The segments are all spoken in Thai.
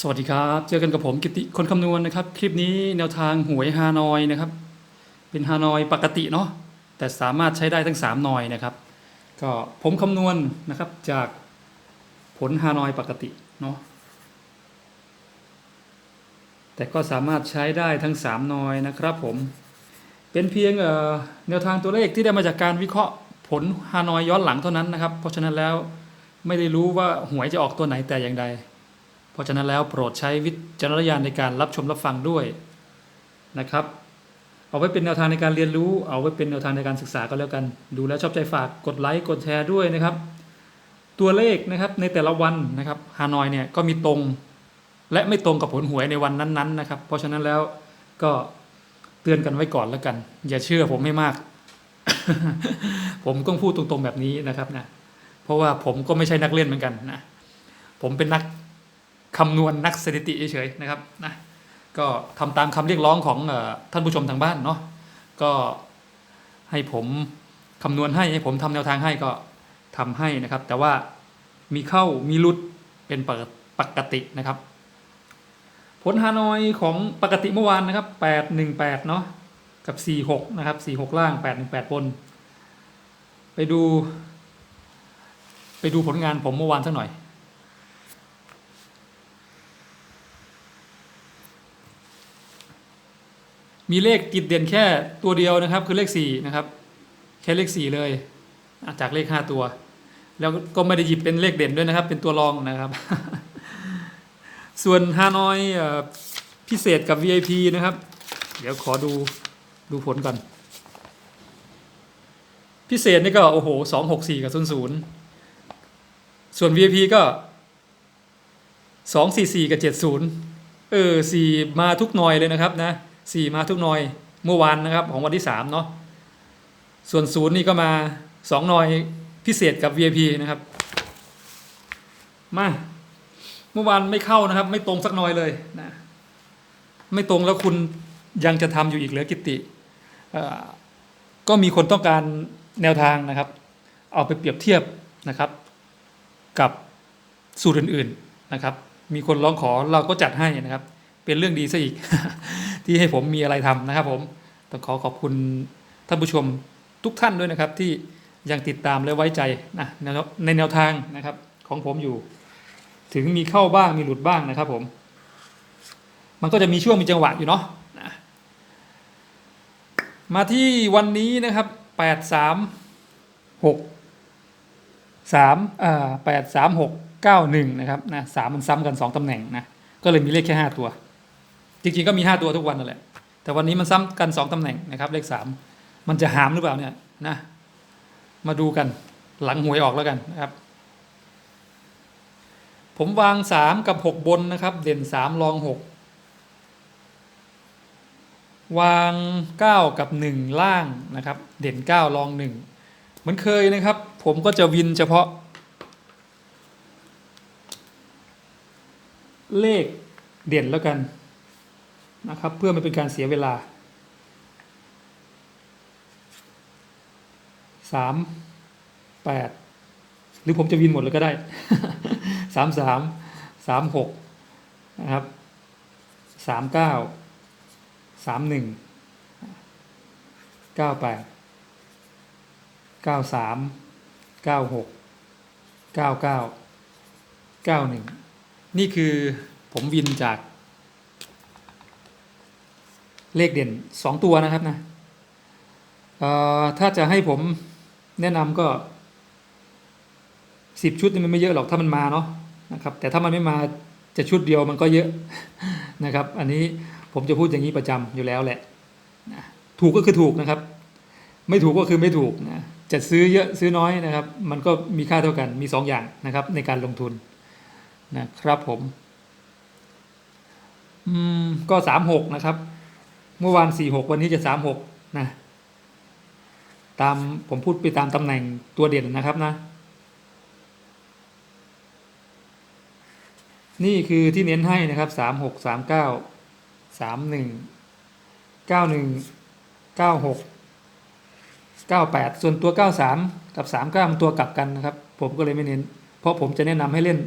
สวัสดีครับ เจอกันกับผมกิติคนคำนวณนะครับ คลิปนี้แนวทางหวยฮานอยนะครับ เป็นฮานอยปกติเนาะแต่สามารถใช้ได้ทั้ง3นอยนะครับ ก็ผมคำนวณนะครับจากผลฮานอยปกติเนาะแต่ก็สามารถใช้ได้ทั้ง3นอยนะครับผมเป็นเพียงแนวทางตัวเลขที่ได้มาจากการวิเคราะห์ผลฮานอยย้อนหลังเท่านั้นนะครับ เพราะฉะนั้นแล้วไม่ได้รู้ว่าหวยจะออกตัวไหนแต่อย่างใด เพราะฉะนั้นแล้วโปรดใช้วิจารณญาณในการรับชมรับฟังด้วยนะครับ เอาไว้เป็นแนวทางในการเรียนรู้ เอาไว้เป็นแนวทางในการศึกษาก็แล้วกัน ดูแล้วชอบใจฝากกดไลค์กดแชร์ด้วยนะครับ ตัวเลขนะครับในแต่ละวันนะครับฮานอยเนี่ยก็มีตรงและไม่ตรงกับผลหวยในวันนั้นๆนะครับ เพราะฉะนั้นแล้วก็เตือนกันไว้ก่อนแล้วกัน อย่าเชื่อผมไม่มาก ผมต้องพูดตรงๆแบบนี้นะครับนะเพราะว่าผมก็ไม่ใช่นักเล่นเหมือนกันนะผมเป็นนัก คำนวณนักสถิติเฉยๆนะครับนะก็ทำตามคำเรียกร้องของอท่านผู้ชมทางบ้านเนาะก็ให้ผมคำนวณให้ให้ผมทำแนวทางให้ก็ทำให้นะครับ แต่ว่ามีเข้ามีลุดเป็นปกปกตินะครับ ผลฮานอยของปกติเมื่อวานนะครับ 818 เนาะกับ 46 นะครับ 46 ล่าง 818 บน ไปดู ไปดูผลงานผมเมื่อวานสักหน่อย มีเลขติดเด่นแค่ตัวเดียวนะครับ คือเลขสี่นะครับ แค่เลขสี่เลยจากเลขห้าตัว แล้วก็ไม่ได้หยิบเป็นเลขเด่นด้วยนะครับ เป็นตัวรองนะครับ ส่วนฮานอยพิเศษกับ VIP นะครับ เดี๋ยวขอดูดูผลก่อน พิเศษนี่ก็โอ้โหสองหกสี่กับศูนย์ศูนย์ส่วน VIP ก็สองสี่สี่กับเจ็ดศูนย์เออสี่มาทุกหน่อยเลยนะครับนะ สี่มาทุกหน่อยเมื่อวานนะครับของวันที่สามเนาะส่วนศูนย์นี่ก็มาสองหน่อยพิเศษกับ VIP นะครับ มาเมื่อวานไม่เข้านะครับ ไม่ตรงสักหน่อยเลยนะไม่ตรงแล้วคุณยังจะทำอยู่อีกเหรือกิติก็มีคนต้องการแนวทางนะครับ เอาไปเปรียบเทียบนะครับ กับสูตรอื่นๆนะครับ มีคนร้องขอเราก็จัดให้นะครับ เป็นเรื่องดีซะอีก ที่ให้ผมมีอะไรทำนะครับผมต้องขอขอบคุณท่านผู้ชมทุกท่านด้วยนะครับ ที่ยังติดตามและไว้ใจนะในแนวทางนะครับของผมอยู่ ถึงมีเข้าบ้างมีหลุดบ้างนะครับผม มันก็จะมีช่วงมีจังหวะอยู่เนาะนะมาที่วันนี้นะครับแปดสามหกสามอ่าแปดสามหกเก้าหนึ่งนะครับนะสามมันซ้ำกันสองตำแหน่งนะก็เลยมีเลขแค่ห้าตัว จริงๆก็มี 5 ตัวทุกวันนั่นแหละ แต่วันนี้มันซ้ำกัน 2ตำแหน่งนะครับ เลข 3 มันจะหามหรือเปล่าเนี่ยนะมาดูกันหลังหวยออกแล้วกันนะครับ ผมวาง 3 กับ 6 บนนะครับ เด่น 3 รอง 6 วาง 9 กับ 1 ล่างนะครับ เด่น 9 รอง 1 เหมือนเคยนะครับ ผมก็จะวินเฉพาะ เลขเด่นแล้วกัน นะครับ เพื่อไม่เป็นการเสียเวลา สามแปดหรือผมจะวินหมดเลยก็ได้สามสามสามหกนะครับสามเก้าสามหนึ่งเก้าแปดเก้าสามเก้าหกเก้าเก้าเก้าหนึ่งนี่คือผมวินจาก เลขเด่นสองตัวนะครับนะถ้าจะให้ผมแนะนำก็สิบชุดนี่มันไม่เยอะหรอกถ้ามันมาเนาะนะครับ แต่ถ้ามันไม่มาจะชุดเดียวมันก็เยอะนะครับ อันนี้ผมจะพูดอย่างนี้ประจำอยู่แล้วแหละถูกก็คือถูกนะครับ ไม่ถูกก็คือไม่ถูกนะจะซื้อเยอะซื้อน้อยนะครับ มันก็มีค่าเท่ากันมีสองอย่างนะครับ ในการลงทุนนะครับผม อืมก็สามหกนะครับ มื่อวานสี่หกวันนี้จะสามหกนะตามผมพูดไปตามตำแหน่งตัวเด่นนะครับนะ นี่คือที่เน้นให้นะครับสามหกสามเก้าสามหนึ่งเก้าหนึ่งเก้าหกเก้าแปดส่วนตัวเก้าสามกับสามเก้ามันตัวกลับกันนะครับ ผมก็เลยไม่เน้น เพราะผมจะแนะนำให้เล่น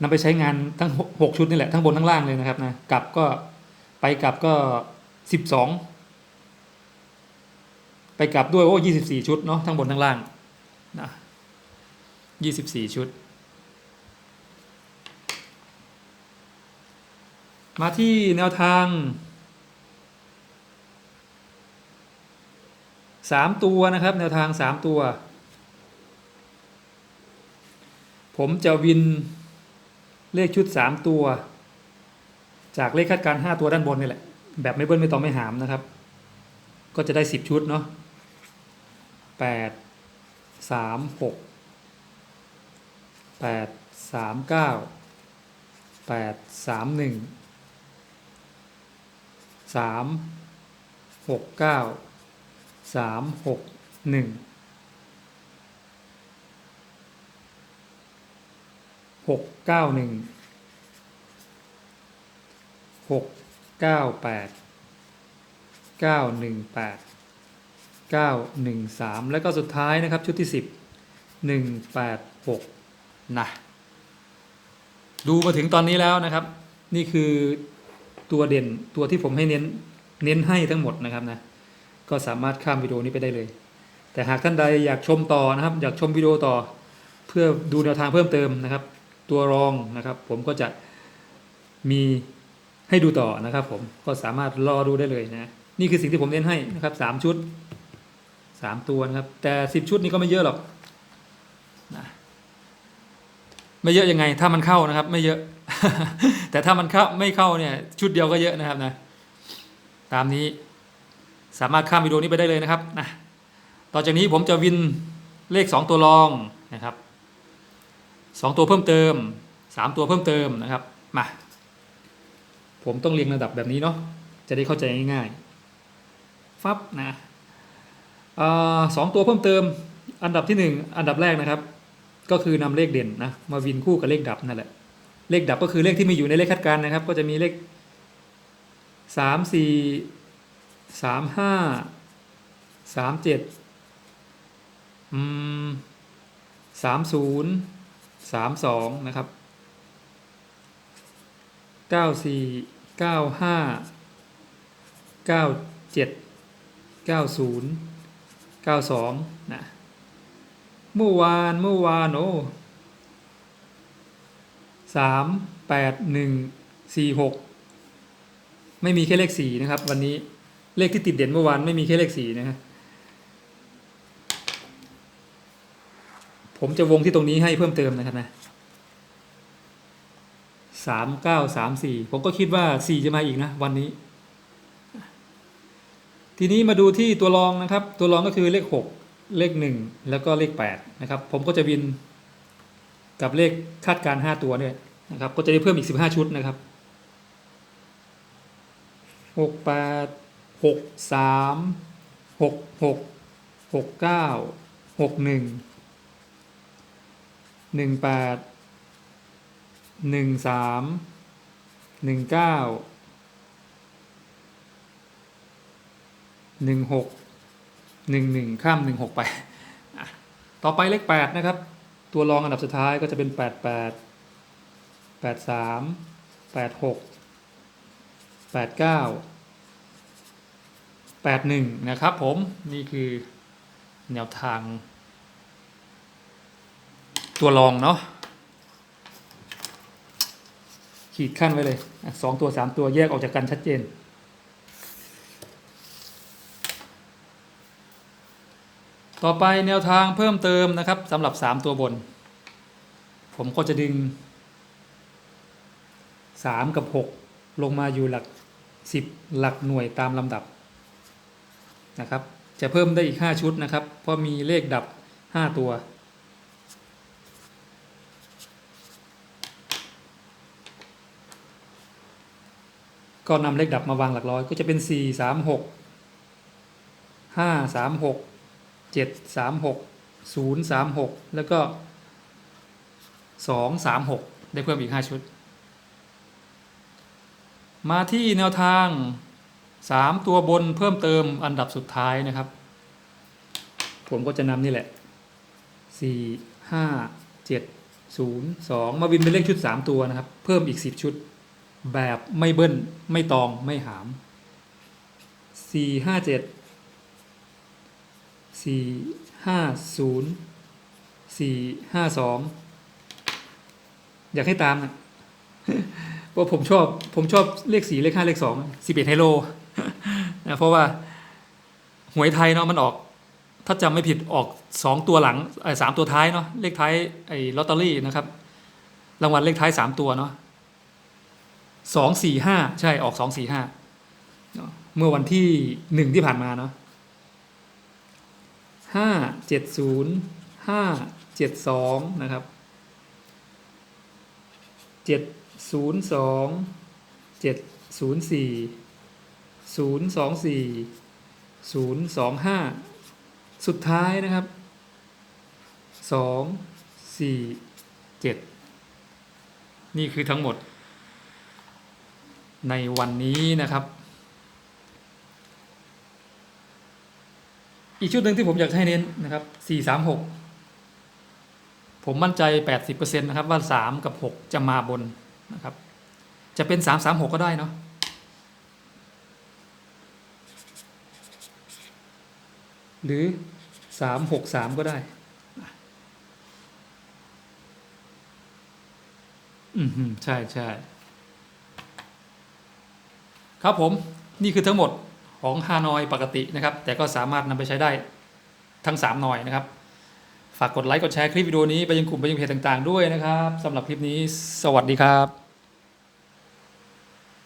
นำไปใช้งานทั้งหกหกชุดนี่แหละทั้งบนทั้งล่างเลยนะครับนะกลับก็ไปกลับก็ สิบสองไปกลับด้วยโอ้ยี่สิบสี่ชุดเนาะทั้งบนทั้งล่างนะยี่สิบสี่ชุด มาที่แนวทางสามตัวนะครับ แนวทางสามตัว ผมจะวินเลขชุดสามตัว จากเลขคาดการห้าตัวด้านบนนี่แหละ แบบไม่เบิ้ลไม่ต้องไม่หามนะครับ ก็จะได้สิบชุดเนาะแปดสามหกแปดสามเก้าแปดสามหนึ่งสามหกเก้าสามหกหนึ่งหกเก้าหนึ่งหก ก้าแปดเก้าหนึ่งแปดเก้าหนึ่งสามแล้วก็สุดท้ายนะครับชุดที่สิบหนึ่งแปดหกนะดูมาถึงตอนนี้แล้วนะครับ นี่คือตัวเด่นตัวที่ผมให้เน้นเน้นให้ทั้งหมดนะครับนะก็สามารถข้ามวิดีโอนี้ไปได้เลย แต่หากท่านใดอยากชมต่อนะครับ อยากชมวิดีโอต่อ เพื่อดูแนวทางเพิ่มเติมนะครับ ตัวรองนะครับ ผมก็จะมี ให้ดูต่อนะครับผมก็สามารถรอดูได้เลยนะ นี่คือสิ่งที่ผมเน้นให้นะครับสามชุดสามตัวนะครับ แต่สิบชุดนี้ก็ไม่เยอะหรอกนะไม่เยอะยังไง ถ้ามันเข้านะครับ ไม่เยอะ แต่ถ้ามันเข้าไม่เข้าเนี่ย ชุดเดียวก็เยอะนะครับนะ ตามนี้สามารถข้ามวิดีโอนี้ไปได้เลยนะครับนะต่อจากนี้ผมจะวินเลข 2 ตัวรองนะครับสองตัวเพิ่มเติม 3 ตัวเพิ่มเติมนะครับมา ผมต้องเรียงระดับแบบนี้เนาะจะได้เข้าใจง่ายๆฟับนะอาสองตัวเพิ่มเติมอันดับที่ 1 อันดับแรกนะครับ ก็คือนำเลขเด่นนะมาวินคู่กับเลขดับนั่นแหละเลขดับก็คือเลขที่ม่อยู่ในเลขคาดการนะครับ ก็จะมีเลขสามสี่สามห้าสามเจ็ดอืมสามศูนย์สามสองนะครับ เก้าสี่เก้าห้าเก้าเจ็ดเก้าศูนย์เก้าสองนะเมื่อวานเมื่อวานโอ้สามแปดหนึ่งสี่หกไม่มีแค่เลขสี่นะครับ วันนี้เลขที่ติดเด่นเมื่อวานไม่มีแค่เลขสี่นะฮะผมจะวงที่ตรงนี้ให้เพิ่มเติมนะครับนะ สามเก้าสามสี่ผมก็คิดว่าสี่จะมาอีกนะวันนี้ ทีนี้มาดูที่ตัวรองนะครับ ตัวรองก็คือเลขหกเลขหนึ่งแล้วก็เลขแปดนะครับ ผมก็จะวินกับเลขคาดการห้าตัวเนี่ยนะครับ ก็จะได้เพิ่มอีกสิบห้าชุดนะครับหกแปดหกสามหกหกหกเก้าหกหนึ่งหนึ่งแปด หนึ่งสามหนึ่งเก้าหนึ่งหกหนึ่งหนึ่งข้ามหนึ่งหกไป ต่อไปเลขแปดนะครับ ตัวรองอันดับสุดท้ายก็จะเป็นแปดแปดแปดสามแปดหกแปดเก้าแปดหนึ่งนะครับผม นี่คือแนวทาง ตัวรองเนาะ ขีดขั้นไว้เลยสองตัวสามตัวแยกออกจากกันชัดเจน ต่อไปแนวทางเพิ่มเติมนะครับสำหรับสามตัวบน ผมก็จะดึงสามกับหกลงมาอยู่หลักสิบหลักหน่วยตามลำดับนะครับ จะเพิ่มได้อีก5ชุดนะครับ เพราะมีเลขดับ5ตัว ก็นำเลขดับมาวางหลักร้อย ก็จะเป็น4 3 6 5 3 6 7 3 6 0 3 6แล้วก็2 3 6ได้เพิ่มอีก5ชุด มาที่แนวทางสามตัวบนเพิ่มเติมอันดับสุดท้ายนะครับ ผมก็จะนำนี่แหละสี่ห้าเจ็ดศูนย์สองมาวินเป็นเลขชุดสามตัวนะครับ เพิ่มอีกสิบชุด แบบไม่เบิ้ลไม่ตองไม่หามสี่ห้าเจ็ดสี่ห้าศูนย์สี่ห้าสองอยากให้ตามนะเพราะผมชอบผมชอบเลขสี่เลขห้าเลขสองสิบเอ็ดไฮโลนะเพราะว่าหวยไทยเนาะมันออก ถ้าจำไม่ผิดออกสองตัวหลังไอ้สามตัวท้ายเนาะเลขท้ายไอ้ลอตเตอรี่นะครับ รางวัลเลขท้ายสามตัวเนาะ สองสี่ห้าใช่ออกสองสี่ห้าเมื่อวันที่หนึ่งที่ผ่านมาเนาะห้าเจ็ดศูนย์ห้าเจ็ดสองนะครับเจ็ดศูนย์สองเจ็ดศูนย์สี่ศูนย์สองสี่ศูนย์สองห้าสุดท้ายนะครับสองสี่เจ็ดนี่คือทั้งหมด ในวันนี้นะครับ อีกชุดหนึ่งที่ผมอยากให้เน้นนะครับสี่สามหกผมมั่นใจแปดสิบเปอร์เซ็นะครับว่าสามกับหกจะมาบนนะครับ จะเป็นสามสามหกก็ได้เนาะหรือสามหกสามก็ได้อืมฮึใช่ใช่ ครับผมนี่คือทั้งหมดของฮานอยปกตินะครับ แต่ก็สามารถนำไปใช้ได้ทั้ง3หน่อยนะครับ ฝากกดไลค์กดแชร์คลิปวิดีโอนี้ไปยังกลุ่มไปยังเพจต่างๆ ด้วยนะครับสำหรับคลิปนี้สวัสดีครับ